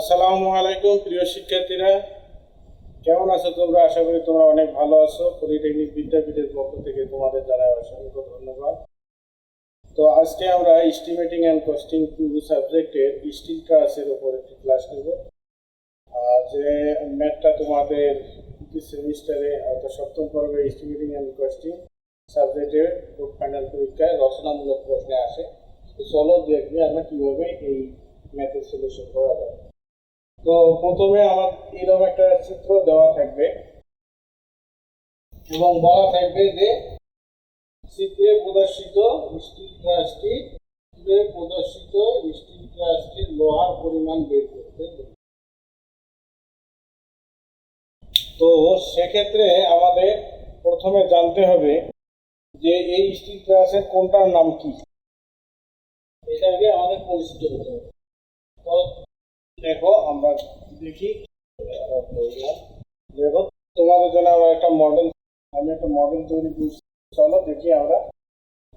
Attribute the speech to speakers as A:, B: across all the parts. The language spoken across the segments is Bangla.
A: আসসালামু আলাইকুম, প্রিয় শিক্ষার্থীরা। কেমন আছো তোমরা? আশা করি তোমরা অনেক ভালো আছো। পলিটেকনিক বিদ্যাপীঠের পক্ষ থেকে তোমাদের জানাই অসংখ্য ধন্যবাদ। তো আজকে আমরা এস্টিমেটিং অ্যান্ড কস্টিং টু সাবজেক্টের স্টিল ক্লাসের উপর একটি ক্লাস নেব। যে ম্যাথটা তোমাদের সেমিস্টারে অর্থাৎ সপ্তম পর্বে এস্টিমেটিং অ্যান্ড কস্টিং সাবজেক্টের ফাইনাল পরীক্ষায় রচনামূলক প্রশ্নে আসে। তো চলো দেখবে আমরা কীভাবে এই ম্যাথের সলিউশন করা যায়। তো প্রথমে আমার এরকম একটা চিত্র দেওয়া থাকবে। এবং বলা থাকবে যে, চিত্রে প্রদর্শিত স্টিল ট্রাস্টটি চিত্রে প্রদর্শিত স্টিল ট্রাস্টটির লোহার পরিমাণ বের করতে। তো সেক্ষেত্রে আমাদের প্রথমে জানতে হবে যে এই স্টিল ট্রাসের কোনটার নাম কি? এটা আমাদের পরিচিত হতে হবে। তো দেখো, আমরা দেখি। দেখো, তোমাদের জন্য আমরা একটা মডেল আমি একটা মডেল তৈরি করছি। চলো দেখি আমরা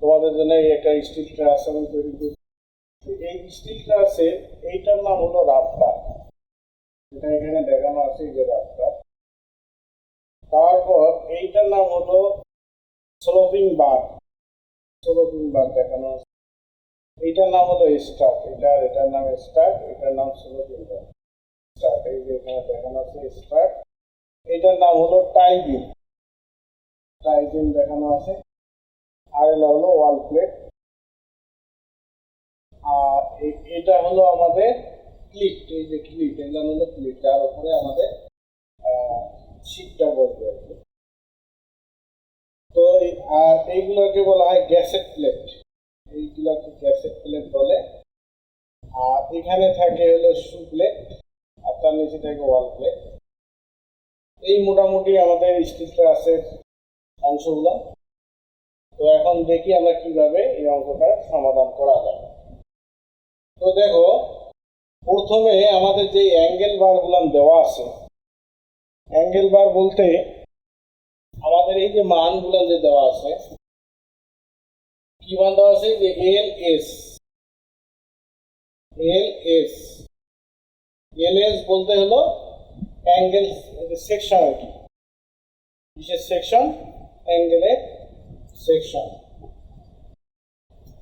A: তোমাদের জন্য এই একটা স্টিল ট্রাস আমি তৈরি করছি। এই স্টিল ট্রাসের এইটার নাম হলো রাফটার এটা এখানে দেখানো আছে যে রাফটার তারপর এইটার নাম হলো স্লোপিং বার স্লোপিং বার দেখানো আছে। এইটার নাম হলো স্টার্ট। এটার এটার নাম স্টার্ট, এটার নাম বার স্টার্ট, এই যে এখানে দেখানো আছে স্টার্ট। এটার নাম হলো টাইবিন টাইবিন দেখানো আছে। আর এটা হলো ওয়াল প্লেট। আর এটা হলো আমাদের ক্লিপ এই যে ক্লিপ এগুলো হলো ক্লিপ যার উপরে আমাদের শীতটা বসবে আর কি। তো আর এইগুলোকে বলা হয় এখানে থাকে হলো শু প্লেট আর তার নিচে থাকে ওয়াল প্লেট এই মোটামুটি আমাদের স্টিলটা আছে অংশগুলো। তো এখন দেখি আমরা কীভাবে এই অঙ্কটার সমাধান করা যায়। তো দেখো, প্রথমে আমাদের যে অ্যাঙ্গেল বারগুলো দেওয়া আছে অ্যাঙ্গেল বার বলতে আমাদের এই যে মানগুলো যে দেওয়া আছে, কি মান দেওয়া আছে? যে L S L S L S বলতে হলো অ্যাঙ্গেল সেকশন আর কি কিসের সেকশন অ্যাঙ্গেলের সেকশন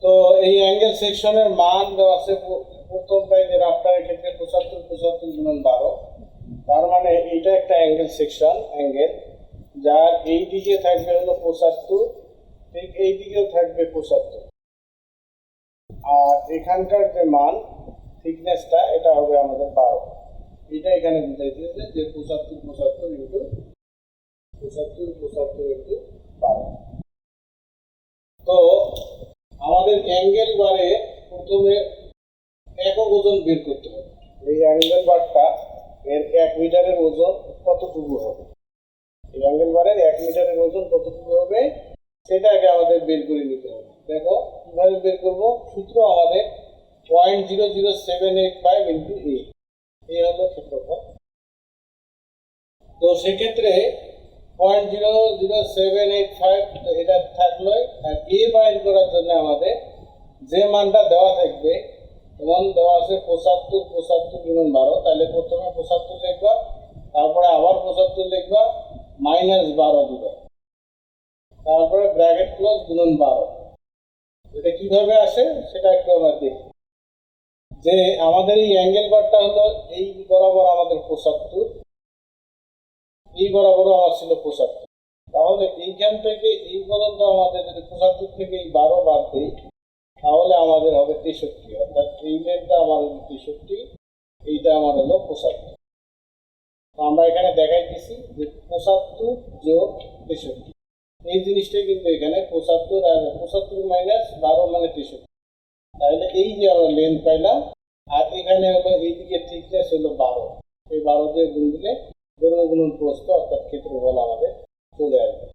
A: তো এই অ্যাঙ্গেল সেকশনের মান দেওয়া আছে প- প্রথমটাই যে রাফটারের ক্ষেত্রে পঁচাত্তর পঁচাত্তর গুণন বারো। তার মানে এইটা একটা অ্যাঙ্গেল সেকশন অ্যাঙ্গেল যার এই দিকে থাকবে হলো পঁচাত্তর, ঠিক এই দিকেও থাকবে পঁচাত্তর। আর এখানকার যে মান থিকনেসটা এটা হবে আমাদের বারো। এটা এখানে বুঝাইতেছে যে পঁচাত্তর পঁচাত্তর ইন্টু পঁচাত্তর পঁচাত্তর ইন্টু বারো। তো আমাদের অ্যাঙ্গেল বারে প্রথমে একক ওজন বের করতে হবে। এই অ্যাঙ্গেল বারটা এর এক মিটারের ওজন কতটুকু হবে? এই অ্যাঙ্গেল বারের এক মিটারের ওজন কতটুকু হবে? সেটা আগে আমাদের বের করে নিতে হবে। দেখো, কীভাবে বের করব? সূত্র আমাদের point zero zero seven eight five into A এই হলো ক্ষেত্রফল। তো সেক্ষেত্রে point zero zero seven eight five এটা থাকল আর এ বাইর করার জন্য আমাদের যে মানটা দেওয়া থাকবে, যেমন দেওয়া আছে পঁচাত্তর পঁচাত্তর গুণন বারো, তাহলে প্রথমে পঁচাত্তর লিখবা, তারপরে আবার পঁচাত্তর লিখবা মাইনাস বারো দিবা। তারপরে ব্র্যাকেট ক্লোজ গুণন বারো। এটা কীভাবে আসে? সেটা একটু আমরা দেখি। যে আমাদের এই অ্যাঙ্গেল বারটা হলো এই বরাবর আমাদের পঁচাত্তর, এই বরাবরও আমার ছিল পঁচাত্তর। তাহলে এইখান থেকে এই পর্যন্ত আমাদের যদি পঁচাত্তর থেকে এই বারো বাদ দিই, তাহলে আমাদের হবে তেষট্টি, অর্থাৎ এই লেনটা আমার হলো তেষট্টি, এইটা আমার হলো তো আমরা এখানে দেখাইতেছি যে পঁচাত্তর যোগ তেষট্টি। এই জিনিসটাই কিন্তু এখানে পঁচাত্তর আর পঁচাত্তর মাইনাস বারো মানে তেষট্টি। তাহলে এই যে আমরা লেন্থ পাইলাম, আর এখানে হলো এইদিকে থিকনেস হলো বারো। এই বারো দিয়ে গুণ দিলে দৈর্ঘ্য প্রস্থ অর্থাৎ ক্ষেত্রফল আমাদের চলে আসবে।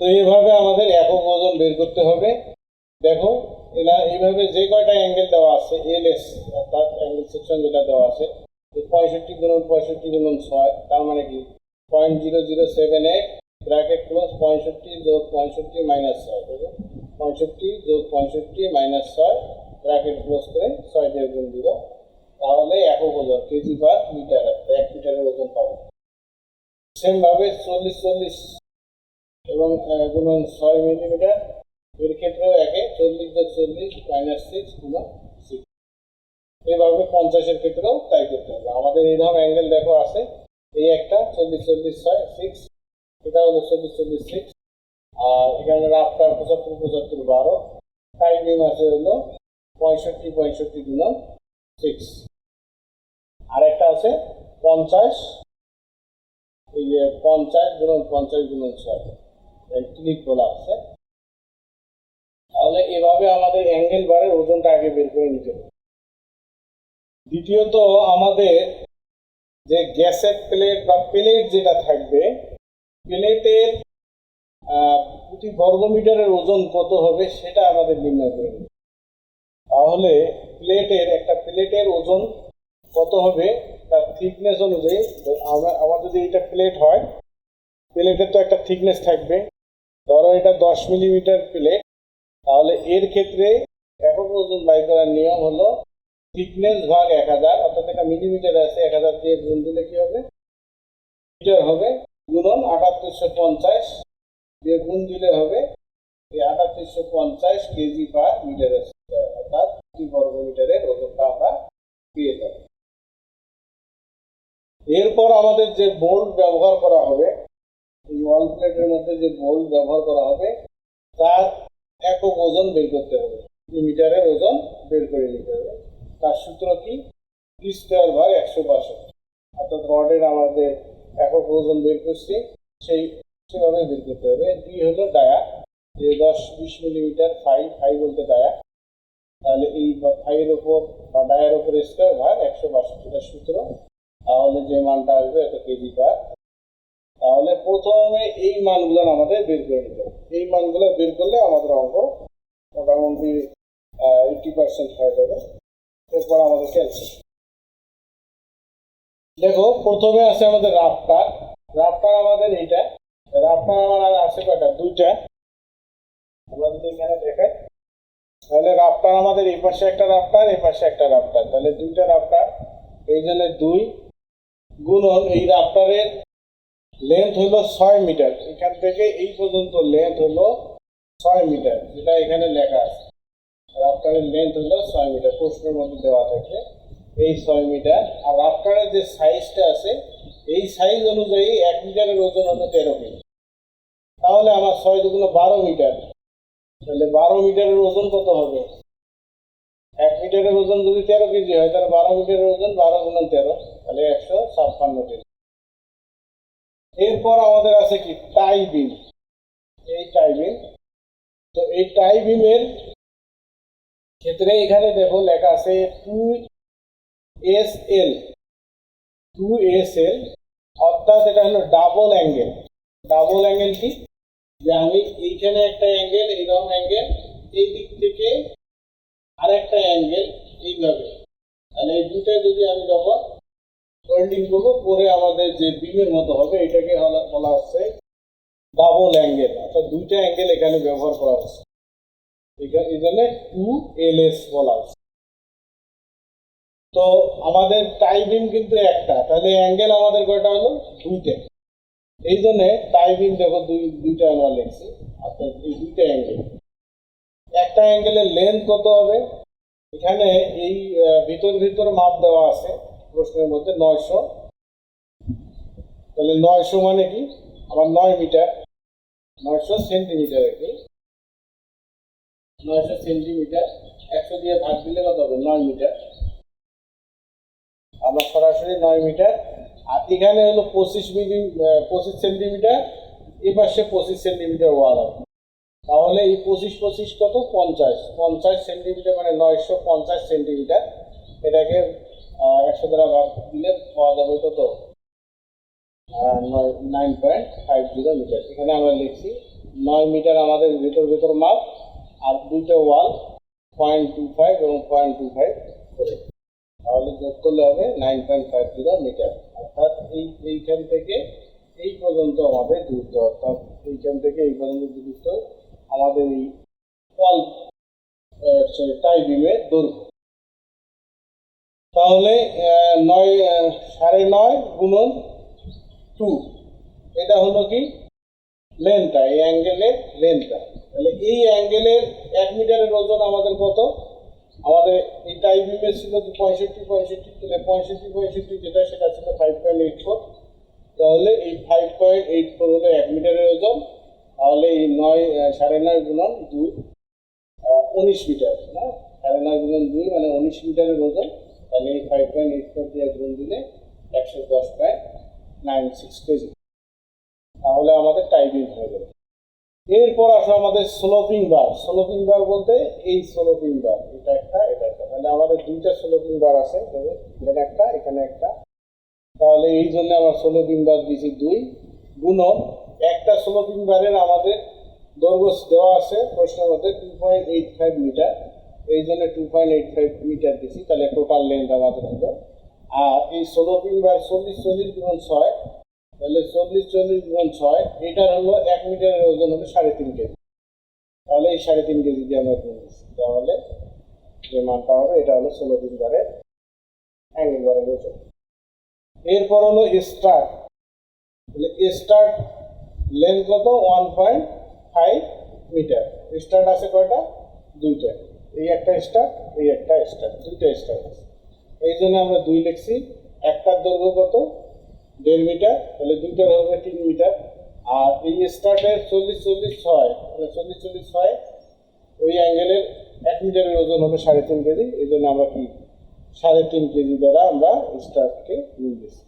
A: তো এইভাবে আমাদের একক ওজন বের করতে হবে। দেখো এরা এইভাবে যে কয়টা অ্যাঙ্গেল দেওয়া আছে এল এস অর্থাৎ অ্যাঙ্গেল সেকশন যেটা দেওয়া আছে পঁয়ষট্টি গুণন পঁয়ষট্টি গুণন ছয়, তার মানে কি? Point zero zero seven eight bracket close পঁয়ষট্টি যোগ পঁয়ষট্টি মাইনাস ছয় পঁয়ষট্টি, যোগ পঁয়ষট্টি মাইনাস ছয় ব্র্যাকেট ক্লোজ করে ছয় দিয়ে গুণ দিব। তাহলে একক ওজন কেজি পার মিটার এক মিটারের ওজন পাবো। সেমভাবে চল্লিশ চল্লিশ এবং গুণন ছয় মিলিমিটার এর ক্ষেত্রেও একে চল্লিশ যোগ চল্লিশ মাইনাস সিক্স গুণন সিক্স এইভাবে পঞ্চাশের ক্ষেত্রেও তাই করতে হবে। আমাদের এই এইরকম অ্যাঙ্গেল দেখো আছে, এই একটা, চল্লিশ চল্লিশ ছয় সিক্স এটা হলো চল্লিশ চল্লিশ সিক্স আর এখানে রাফটার পঁচাত্তর পঁচাত্তর বারো। টাই বিম আছে হলো পঁয়ষট্টি পঁয়ষট্টি গুণন সিক্স আর একটা আছে পঞ্চাশ। এই যে পঞ্চাশ গুণন পঞ্চাশ গুণন ছয়। ক্লিক বলা আছে। তাহলে এভাবে আমাদের অ্যাঙ্গেল বারের ওজনটা আগে বের করে নিতে হবে। দ্বিতীয়ত আমাদের যে গ্যাসের প্লেট বা প্লেট যেটা থাকবে প্লেটের প্রতি বর্গমিটারের ওজন কত হবে সেটা আমাদের নির্ণয় করে। তাহলে প্লেটের একটা প্লেটের ওজন কত হবে, তার থিকনেস অনুযায়ী আমরা, আমার যদি এটা প্লেট হয়, প্লেটের তো একটা থিকনেস থাকবে ধরো এটা দশ মিলিমিটার প্লেট, তাহলে এর ক্ষেত্রে একক ওজন বাই করার নিয়ম হলো থিকনেস ভাগ এক হাজার, অর্থাৎ একটা মিলিমিটার আছে এক হাজার দিয়ে গুণ দিলে কি হবে মিটার হবে গুণন আটাত্তরশো পঞ্চাশ গুণ দিলে হবে। এই আটাত্তরশো পঞ্চাশ কেজি পার মিটার অর্থাৎ প্রতি বর্গ মিটারের ওজনটা আমরা পেয়ে যাব। এরপর আমাদের যে বোল্ট ব্যবহার করা হবে, এই ওয়াল প্লেটের মধ্যে যে বোল্ট ব্যবহার করা হবে, তার একক ওজন বের করতে হবে। মিটারের ওজন বের করে নিতে হবে। তার সূত্র কি? স্কোয়ার ভাগ একশো বাষট্টি। অর্থাৎ রডের আমাদের একক ওজন বের করছি, সেই সেভাবে বের করতে হবে। ডি হলো ডায়া যে দশ বিশ মিলিমিটার ফাই ফাই বলতে ডায়া তাহলে এই ফাইয়ের ওপর বা ডায়ার ওপর স্কোয়ার ভাগ একশো বাষট্টিটা সূত্র। তাহলে যে মানটা আসবে এত কেজি পার তাহলে প্রথমে এই মানগুলো আমাদের বের করে নিতে হবে। এই মানগুলো বের করলে আমাদের অঙ্ক মোটামুটি এইটি পার্সেন্ট হয়ে যাবে। এরপর আমাদের ক্যালসিয়াম দেখো, প্রথমে আছে আমাদের রাফটার রাফটার আমাদের এইটা। রাফটার আমার আছে কয়টা দুইটা। আমরা যদি এখানে দেখাই, তাহলে রাফটার আমাদের এই পাশে একটা রাফটার, এই পাশে একটা রাফটার। তাহলে দুইটা রাফটার, এই জন্য দুই গুণন এই রাফটারের লেন্থ হলো ছয় মিটার। এখান থেকে এই পর্যন্ত লেন্থ হলো ছয় মিটার, যেটা এখানে লেখা আছে। রাফটারের লেন্থ হলো ছয় মিটার, প্রশ্নের মধ্যে দেওয়া থাকে এই ছয় মিটার। আর রাফটারের যে সাইজটা আছে, এই সাইজ অনুযায়ী এক মিটারের ওজন হলো তেরো কেজি তাহলে আমার ছয় দুগুলো বারো মিটার। তাহলে বারো মিটারের ওজন কত হবে? এক মিটারের ওজন যদি তেরো কেজি হয়, তাহলে বারো মিটারের ওজন বারো গুণন তেরো, তাহলে একশো ছাপ্পান্ন কেজি। এরপর আমাদের আছে কি? Tie beam. এই টাই বিম। তো এই টাই বিমের ক্ষেত্রে এখানে দেখো লেখা আছে two S L. Two S L, অর্থাৎ এটা হলো ডাবল অ্যাঙ্গেল ডাবল অ্যাঙ্গেল কি? যে আমি এইখানে একটা অ্যাঙ্গেল এইরকম অ্যাঙ্গেল এই দিক থেকে আরেকটা অ্যাঙ্গেল এইভাবে। তাহলে এই দুটো যদি আমি যখন ওয়েল্ডিং করব, পরে আমাদের যে বিমের মতো হবে, এটাকে বলা হচ্ছে ডাবল অ্যাঙ্গেল অর্থাৎ দুইটা অ্যাঙ্গেল এখানে ব্যবহার করা হচ্ছে। এই জন্য টু এল এস বলা হচ্ছে। তো আমাদের টাই কিন্তু একটা, তাহলে অ্যাঙ্গেল আমাদের কয়টা হলো? দুইটা। এই জন্য টাই বিম দেখো দুই, দুইটা আমরা লিখছি অর্থাৎ এই দুইটা অ্যাঙ্গেল একটা অ্যাঙ্গেলের লেন্থ কত হবে? এখানে এই ভিতর ভিতর মাপ দেওয়া আছে। প্রশ্নের মধ্যে নয়শো। তাহলে নয়শো মানে কি? আমার নয় মিটার। নয়শো সেন্টিমিটার আর কি। নয়শো সেন্টিমিটার। একশো দিয়ে ভাগ দিলে কত হবে? নয় মিটার। আমরা সরাসরি নয় মিটার আর এখানে হলো পঁচিশ মিলি পঁচিশ সেন্টিমিটার এ পাশে পঁচিশ সেন্টিমিটার ওয়াল আছে। তাহলে এই পঁচিশ পঁচিশ কত? পঞ্চাশ। পঞ্চাশ সেন্টিমিটার মানে নয়শো পঞ্চাশ সেন্টিমিটার। এটাকে একশো দ্বারা ভাগ দিলে পাওয়া যাবে কত? Nine point five zero metre এখানে আমরা লিখছি, নয় মিটার আমাদের ভেতর ভেতর মাপ আর দুইটা ওয়াল পয়েন্ট টু ফাইভ এবং পয়েন্ট টু ফাইভ করে। তাহলে যোগ করলে হবে nine point five zero metre অর্থাৎ এই, এইখান থেকে এই পর্যন্ত আমাদের দূরত্ব, অর্থাৎ এইখান থেকে এই পর্যন্ত দূরত্ব আমাদের এই ওয়াল সরি টাই বিমের দৈর্ঘ্য। তাহলে নয় সাড়ে নয় গুণন টু এটা হলো কি? লেনটা এই অ্যাঙ্গেলের লেনটা তাহলে এই অ্যাঙ্গেলের এক মিটারের ওজন আমাদের কত? আমাদের এই টাই বিমের ছিল পঁয়ষট্টি পঁয়ষট্টি পঁয়ষট্টি পঁয়ষট্টি যেটা, সেটা ছিল ফাইভ পয়েন্ট এইট ফোর তাহলে এই ফাইভ পয়েন্ট এইট ফোর হলো এক মিটারের ওজন, তাহলে এই নয় সাড়ে নয় গুণন দুই উনিশ মিটার হ্যাঁ সাড়ে নয় গুণন দুই মানে উনিশ মিটারের ওজন, তাহলে এই ফাইভ পয়েন্ট এইট ফোর দিয়ে গুণ দিলে একশো দশ পয়েন্ট নাইন সিক্স কেজি। তাহলে আমাদের টাইপিং হয়ে যাবে এরপর আসো আমাদের স্লোপিং বার স্লোপিং বার বলতে এই স্লোপিং বার এটা একটা এটা একটা। তাহলে আমাদের দুইটা স্লোপিং বার আছে এখানে একটা এখানে একটা। তাহলে এই জন্য আমরা স্লোপিং বার দিয়েছি দুই গুণন। একটা স্লোপিং বারের আমাদের দৈর্ঘ্য দেওয়া আছে প্রশ্নের মধ্যে two point eight five metre এই জন্য two point eight five metre দিয়েছি, তাহলে টোটাল লেন্থ আমাদের হলো আর এই স্লোপিং বার চল্লিশ চল্লিশ গুণন ছয় তাহলে চল্লিশ চল্লিশ গুণ ছয় এটার হলো এক মিটারের ওজন হবে সাড়ে তিন কেজি। তাহলে এই সাড়ে তিন কেজি দিয়ে আমরা গুণ তাহলে যে মানটা হবে, এটা হলো ষোলো দিন বারে অ্যাঙ্গেল বারের ওজন। এরপর হলো স্টার্ট তাহলে স্টার্ট লেন্থ কত? One point five metre. Start আছে কয়টা? দুইটা। এই একটা স্টার্ট এই একটা স্টার্ট দুইটা স্টার্ট আছে। এই জন্য আমরা দুই লিখছি। একটার দৈর্ঘ্য কত? দেড় মিটার, তাহলে দুইটার হবে তিন মিটার। আর এই স্টার্টের চল্লিশ চল্লিশ ছয় তাহলে চল্লিশ চল্লিশ ছয়, ওই অ্যাঙ্গেলের এক মিটারের ওজন হবে সাড়ে তিন কেজি। এই জন্য আমরা কি সাড়ে তিন কেজি দ্বারা আমরা স্টার্টকে নিয়ে দিচ্ছি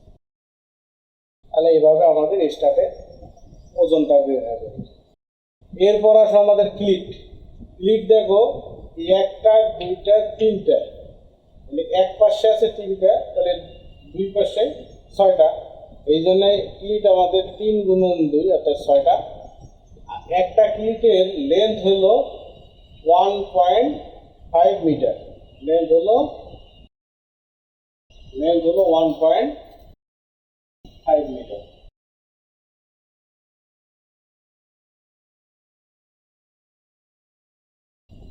A: তাহলে এইভাবে আমাদের স্টার্টের ওজনটা বের হয়ে যাবে। এরপর আসো আমাদের ক্লিট ক্লিট দেখো একটা, দুইটা, তিনটা। মানে এক পাশে আছে তিনটা, তাহলে দুই পাশে ছয়টা। এই জন্য ক্লিট আমাদের তিন গুণন দুই, অর্থাৎ ছয়টা। একটা ক্লিটের লেন্থ হলো one point five metre length হলো লেন্থ হলো ওয়ান পয়েন্ট ফাইভ মিটার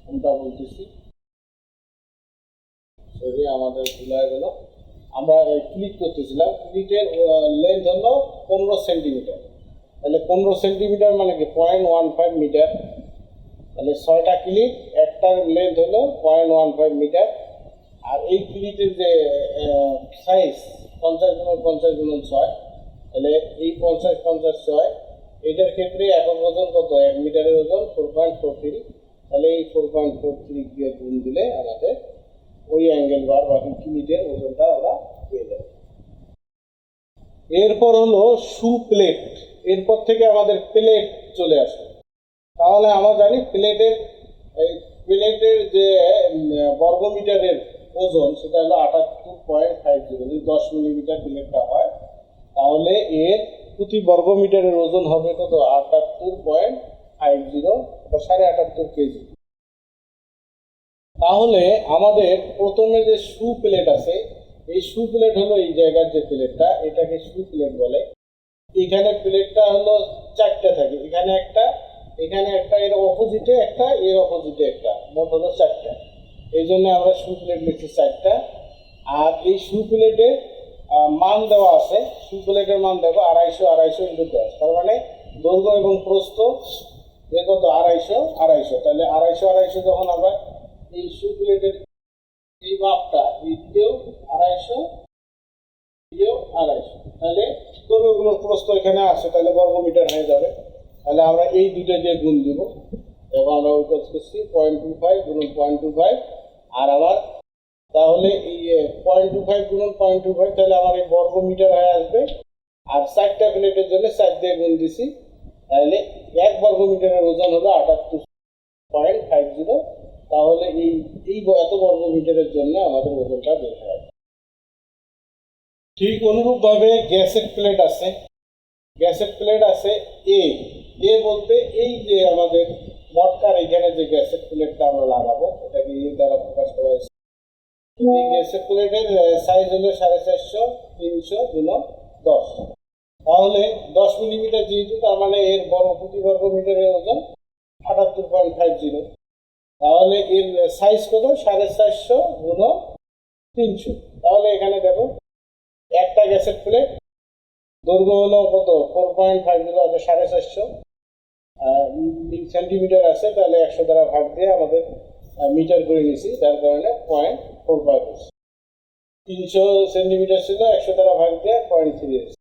A: কোনটা বলতেছি? সরি আমাদের ভুলে গেল। আমরা ক্লিক করতেছিলাম। ক্লিকের লেন্থ হলো পনেরো সেন্টিমিটার তাহলে পনেরো সেন্টিমিটার মানে কি? পয়েন্ট ওয়ান ফাইভ মিটার তাহলে ছয়টা ক্লিক একটার লেন্থ হলো পয়েন্ট ওয়ান ফাইভ মিটার আর এই ক্লিটের যে সাইজ পঞ্চাশ গুণ পঞ্চাশ গুণ ছয়, তাহলে এই পঞ্চাশ পঞ্চাশ ছয়, এটার ক্ষেত্রে একক ওজন কত? এক মিটারের ওজন ফোর পয়েন্ট ফোর থ্রি তাহলে এই ফোর পয়েন্ট ফোর থ্রি দিয়ে গুণ দিলে আমাদের ওই অ্যাঙ্গেল বার বা কিমিটের ওজনটা আমরা পেয়ে যাব এরপর হলো সু প্লেট। এরপর থেকে আমাদের প্লেট চলে আসে তাহলে আমরা জানি প্লেটের, এই প্লেটের যে বর্গমিটারের ওজন, সেটা হলো আটাত্তর পয়েন্ট ফাইভ জিরো। যদি দশ মিলিমিটার প্লেটটা হয়, তাহলে এর প্রতি বর্গমিটারের ওজন হবে কত? আটাত্তর পয়েন্ট ফাইভ জিরো বা সাড়ে আটাত্তর কেজি। তাহলে আমাদের প্রথমে যে শু প্লেট আছে, এই শু প্লেট হলো এই জায়গার যে প্লেটটা এটাকে শু প্লেট বলে। এখানে প্লেটটা হলো চারটা থাকে। এখানে একটা এখানে একটা, এর অপোজিটে একটা, এর অপোজিটে একটা। মোট হলো চারটা। এই জন্য আমরা শু প্লেট লিখছি চারটা। আর এই শু প্লেটের মান দেওয়া আছে। শু প্লেটের মান দেখো, আড়াইশো আড়াইশো ইন্টু দশ। তার মানে দৈর্ঘ্য এবং প্রস্থ, এ কত? আড়াইশো আড়াইশো। তাহলে আড়াইশো আড়াইশো যখন আমরা এই শু প্লেটের এই মাপটা এইটিও আড়াইশো এটিও আড়াইশো। তাহলে দৈর্ঘ্যগুলো প্রস্থ এখানে আসে তাহলে বর্গমিটার হয়ে যাবে। তাহলে আমরা এই দুটো দিয়ে গুণ দিব। এবং আমরা ওই করছি পয়েন্ট টু ফাইভ গুণন পয়েন্ট টু ফাইভ আর আবার তাহলে এই পয়েন্ট টু ফাইভ গুণন পয়েন্ট টু ফাইভ তাহলে আমার এই বর্গ মিটার হয়ে আসবে। আর চারটা প্লেটের জন্য চার দিয়ে গুণ দিছি। তাহলে এক বর্গ মিটারের ওজন হলো আটাত্তর পয়েন্ট ফাইভ জিরো তাহলে এই এই এত বর্গ মিটারের জন্য আমাদের ওজনটা বের হয়ে। ঠিক অনুরূপভাবে গ্যাসের প্লেট আছে। গ্যাসের প্লেট আছে এ এ বলতে এই যে আমাদের মটকার এখানে যে গ্যাসের প্লেটটা আমরা লাগাবো, এটাকে এ দ্বারা প্রকাশ করা হয়েছে। এই গ্যাসের প্লেটের সাইজ হলো সাড়ে চারশো, তিনশো গুণ দশ। তাহলে দশ মিলিমিটার যেহেতু, তার মানে এর বর্গ প্রতি বর্গ মিটারের ওজন আটাত্তর পয়েন্ট ফাইভ জিরো তাহলে এর সাইজ কত? সাড়ে চারশো গুণ তিনশো। তাহলে এখানে দেখো, একটা গ্যাসের প্লেট দৈর্ঘ্য হলো কত? ফোর পয়েন্ট ফাইভ জিরো আছে, সাড়ে চারশো। সেন্টিমিটার আছে, তাহলে একশো দ্বারা ভাগ দিয়ে আমাদের মিটার করে নিছি যার কারণে পয়েন্ট ফোর ফাইভ তিনশো সেন্টিমিটার ছিল, একশো দ্বারা ভাগ দিয়ে পয়েন্ট থ্রি এসেছে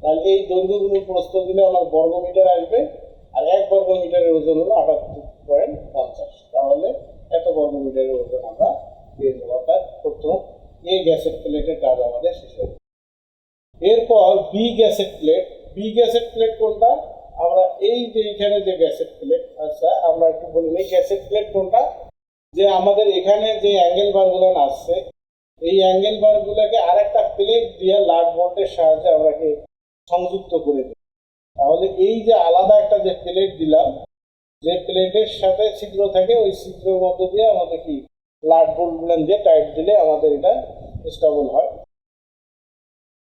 A: তাহলে এই দৈর্ঘ্যগুলো প্রস্তুত দিলে আমার বর্গ মিটার আসবে, আর এক বর্গ মিটারের ওজন হলো আটাত্তর পয়েন্ট পঞ্চাশ তাহলে এত বর্গ মিটারের ওজন আমরা পেয়ে যাব অর্থাৎ প্রথম গ্যাসের প্লেটের কাজ আমাদের শেষ হবে এরপর B gusset plate B gusset plate কোনটা? আমরা এই যে এখানে যে গ্যাসেট প্লেট আচ্ছা আমরা একটু বলি এই গ্যাসেট প্লেট কোনটা? যে আমাদের এখানে যে অ্যাঙ্গেল বারগুলো আসছে, এই অ্যাঙ্গেল বারগুলোকে আরেকটা প্লেট দিয়ে লাট বোল্টের সাহায্যে আমরা কি সংযুক্ত করে দিই তাহলে এই যে আলাদা একটা যে প্লেট দিলাম, যে প্লেটের সাথে ছিদ্র থাকে, ওই ছিদ্রের মধ্য দিয়ে আমাদের কি লাট বোল্টগুলো দিয়ে টাইট দিলে আমাদের এটা স্টেবল হয়।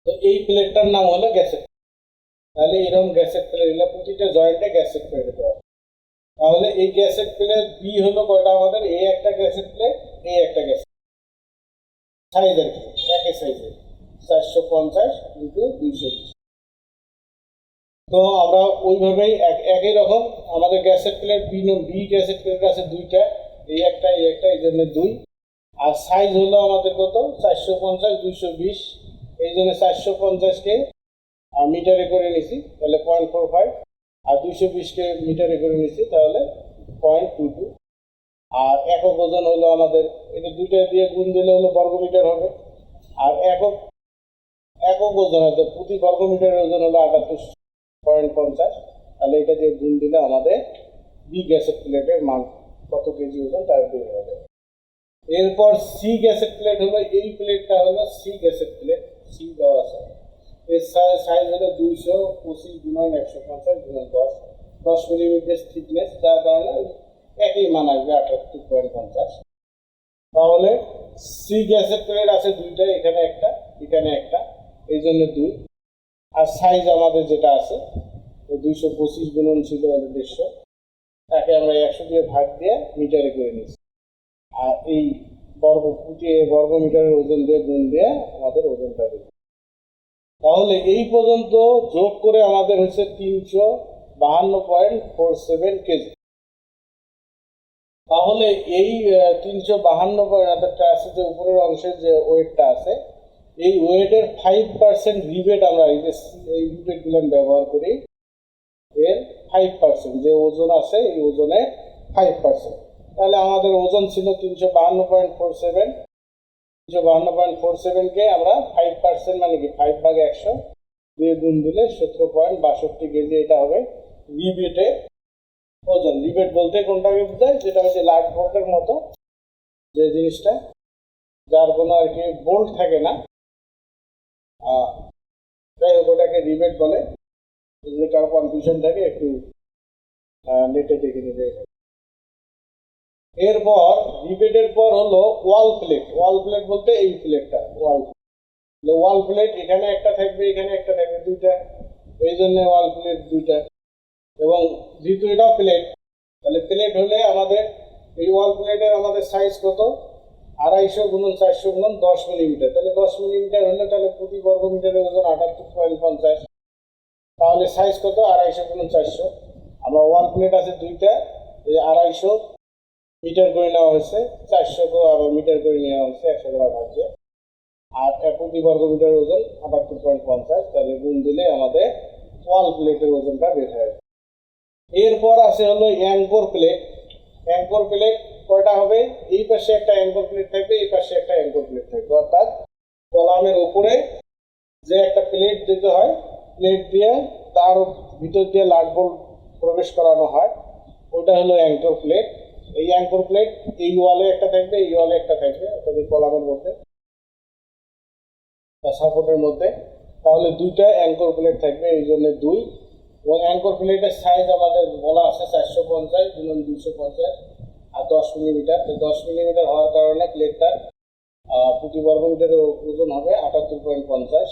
A: তো এই প্লেটটার নাম হলো গ্যাসেট তাহলে এরকম গ্যাসেট প্লেট এগুলো প্রতিটা জয়েন্টে গ্যাসেট প্লেট দেওয়া তাহলে এই গ্যাসেট প্লেট বি হলো কয়টা আমাদের? এই একটা গ্যাসেট প্লেট এই একটা গ্যাসেট সাইজ আর কি একই সাইজের। চারশো পঞ্চাশ ইন্টু দুইশো বিশ। তো আমরা ওইভাবেই এক একই রকম আমাদের গ্যাসের প্লেট বি বি গ্যাসের প্লেট আছে দুইটা। এই একটা এই একটা, এই জন্য দুই। আর সাইজ হলো আমাদের কত? চারশো পঞ্চাশ, দুইশো বিশ। এই জন্য চারশো পঞ্চাশকে মিটারে করে নিছি তাহলে পয়েন্ট ফোর ফাইভ আর দুইশো বিশকে মিটারে করে নিছি তাহলে পয়েন্ট টু টু আর একক ওজন হলো আমাদের, এটা দুইটা দিয়ে গুণ দিলে হলো বর্গমিটার হবে। আর একক একক ওজন আছে, প্রতি বর্গমিটারের ওজন হলো আটাত্তর পয়েন্ট পঞ্চাশ। তাহলে এটা দিয়ে গুণ দিলে আমাদের বি গ্যাসের প্লেটের মান, কত কেজি ওজন তার বের হবে এরপর সি গ্যাসের প্লেট হলো, এই প্লেটটা হলো সি গ্যাসের প্লেট সি দেওয়া আছে। এর সাইজ হলো দুইশো পঁচিশ গুণন একশো পঞ্চাশ গুণন দশ। দশ মিলিমিটার থিকনেস যার কারণে একই মান আসবে আটাত্তর পয়েন্ট পঞ্চাশ। তাহলে সি গ্যাসের প্লেট আছে দুইটা, এখানে একটা এখানে একটা, এই জন্য দুই। আর সাইজ আমাদের যেটা আছে দুইশো পঁচিশ গুণন ছিল দেড়শো। তাকে আমরা একশো দিয়ে ভাগ দিয়ে মিটারে করে নিচ্ছি। আর এই বর্গ ফুটে বর্গ মিটারের ওজন দিয়ে গুণ দিয়ে আমাদের ওজনটা দেবে তাহলে এই পর্যন্ত যোগ করে আমাদের হচ্ছে তিনশো বাহান্ন পয়েন্ট ফোর সেভেন কেজি। তাহলে এই তিনশো বাহান্ন পয়েন্ট অর্থাৎ আছে যে উপরের অংশের যে ওয়েটটা আছে, এই ওয়েটের ফাইভ পার্সেন্ট রিবেট আমরা এই যে এই ব্যবহার করি, এর ফাইভ পার্সেন্ট যে ওজন আছে এই ওজনে ফাইভ পার্সেন্ট তাহলে আমাদের ওজন ছিল তিনশো বাহান্ন পয়েন্ট ফোর সেভেন। তিনশো বাহান্ন পয়েন্ট ফোর সেভেনকে আমরা ফাইভ পার্সেন্ট মানে কি? ফাইভ ভাগ একশো দিয়ে গুণ দিলে সতেরো পয়েন্ট বাষট্টি কেজি। এটা হবে রিবেটে ওজন। রিবেট বলতে কোনটাকে বোঝায়? যেটা হচ্ছে লাট বোল্টের মতো যে জিনিসটা, যার কোনো আর কি বোল্ট থাকে না। যাই হোক, ওটাকে রিবেট বলে। যদি কারও কনফিউশন থাকে, একটু নেটে দেখে নিতে এরপর রিবেটের পর হলো ওয়াল প্লেট ওয়াল প্লেট বলতে এই প্লেটটা ওয়াল প্লেট ওয়াল প্লেট এখানে একটা থাকবে, এখানে একটা থাকবে দুইটা। এই জন্য ওয়াল প্লেট দুইটা। এবং যেহেতু এটাও প্লেট তাহলে প্লেট হলে আমাদের, এই ওয়াল প্লেটের আমাদের সাইজ কত? আড়াইশো গুণন চারশো গুণন দশ মিলিমিটার তাহলে দশ মিলিমিটার হলে তাহলে প্রতি বর্গ মিটারের ওজন আটাত্তর পয়েন্ট পঞ্চাশ। তাহলে সাইজ কত? আড়াইশো গুণন চারশো। আমরা ওয়াল প্লেট আছে দুইটা, এই আড়াইশো মিটার করে নেওয়া হয়েছে চারশোকেও আবার মিটার করে নেওয়া হয়েছে, একশো গ্রাম ভাগছে আর প্রতি বর্গ মিটারের ওজন আটাত্তর পয়েন্ট পঞ্চাশ, তাহলে গুণ দিলে আমাদের ওয়াল প্লেটের ওজনটা বের হয় এরপর আছে হলো অ্যাঙ্কর প্লেট অ্যাঙ্কর প্লেট কয়টা হবে? এই পাশে একটা অ্যাঙ্কর প্লেট থাকবে, এই পাশে একটা অ্যাঙ্কর প্লেট থাকবে। অর্থাৎ কলামের উপরে যে একটা প্লেট দিতে হয় প্লেট দিয়ে তার ভিতর দিয়ে লাট বোল্ট প্রবেশ করানো হয়, ওটা হলো অ্যাঙ্কর প্লেট এই অ্যাঙ্কর প্লেট এই ওয়ালে একটা থাকবে, এই ওয়ালে একটা থাকবে, অর্থাৎ এই কলামের মধ্যে সাপোর্টের মধ্যে। তাহলে দুইটা অ্যাঙ্কর প্লেট থাকবে, এই জন্য দুই। এবং অ্যাঙ্কর প্লেটের সাইজ আমাদের বলা আছে চারশো পঞ্চাশ গুণন দুশো পঞ্চাশ, আর দশ মিলিমিটার তো দশ মিলিমিটার হওয়ার কারণে প্লেটটা প্রতি বর্গ মিটারের ওজন হবে আটাত্তর পয়েন্ট পঞ্চাশ।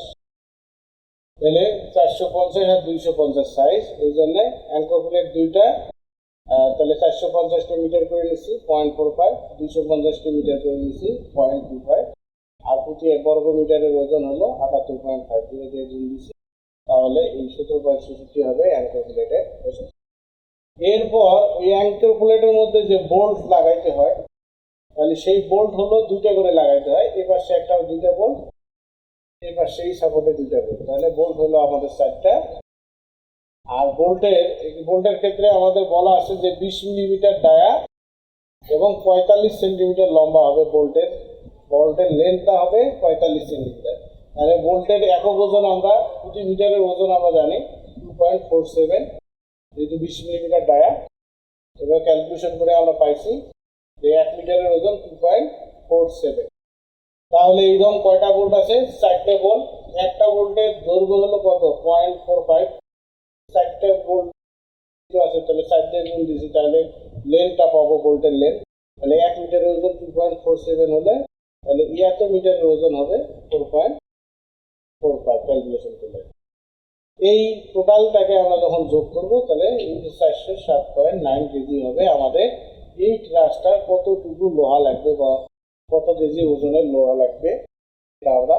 A: তাহলে চারশো পঞ্চাশ আর দুইশো পঞ্চাশ সাইজ এই জন্যে অ্যাঙ্কর প্লেট দুইটা তাহলে চারশো পঞ্চাশটা মিটার করে নিচ্ছি পয়েন্ট ফোর ফাইভ দুইশো পঞ্চাশটা মিটার করে নিচ্ছি পয়েন্ট টু ফাইভ আর প্রতি এক বর্গ মিটারের ওজন হলো আটাত্তর পয়েন্ট ফাইভ জিরো দিয়ে গুণ দিচ্ছি তাহলে এই সতেরো পয়েন্ট ছেষট্টি হবে অ্যাঙ্কর প্লেটের ওজন। এরপর ওই অ্যাঙ্কর প্লেটের মধ্যে যে বোল্ট লাগাইতে হয়, তাহলে সেই বোল্ট হলো দুইটা করে লাগাইতে হয় এই পাশে একটা দুইটা বোল্ট পাশে এই সাপোর্টে দুইটা বোল্ট তাহলে বোল্ট হলো আমাদের চারটা। আর বোল্টের বোল্টের ক্ষেত্রে আমাদের বলা আছে যে বিশ মিলিমিটার ডায়া এবং পঁয়তাল্লিশ সেন্টিমিটার লম্বা হবে বোল্টের বোল্টের লেন্থটা হবে পঁয়তাল্লিশ সেন্টিমিটার। তাহলে বোল্টের একক ওজন আমরা, প্রতি মিটারের ওজন আমরা জানি টু পয়েন্ট ফোর সেভেন যেহেতু বিশ মিলিমিটার ডায়া এবার ক্যালকুলেশন করে আমরা পাইছি যে এক মিটারের ওজন টু পয়েন্ট ফোর সেভেন তাহলে এইরকম কয়টা বোল্ট আছে? চারটে বোল্ট একটা বোল্টের দৈর্ঘ্য হলো কত? পয়েন্ট ফোর ফাইভ চারটে বোল্ট আছে, তাহলে চারটে গুণ দিছি তাহলে লেন্থটা পাবো বোল্টের লেন্থ তাহলে এক মিটারের ওজন টু পয়েন্ট ফোর সেভেন হলে, তাহলে এত মিটারের ওজন হবে four point four five calculation করলে। এই টোটালটাকে আমরা যখন যোগ করব, তাহলে চারশো সাত পয়েন্ট নাইন কেজি হবে আমাদের এই ট্রাসটার কতটুকু লোহা লাগবে বা কত কেজি ওজনের লোহা লাগবে, এটা আমরা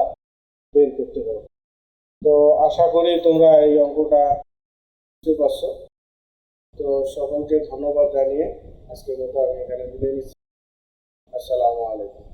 A: বের করতে পারব। তো আশা করি তোমরা এই অঙ্কটা তো সকলকে ধন্যবাদ জানিয়ে আজকের মতো আমি এখানে বিদায় নিচ্ছি। আসসালামু আলাইকুম।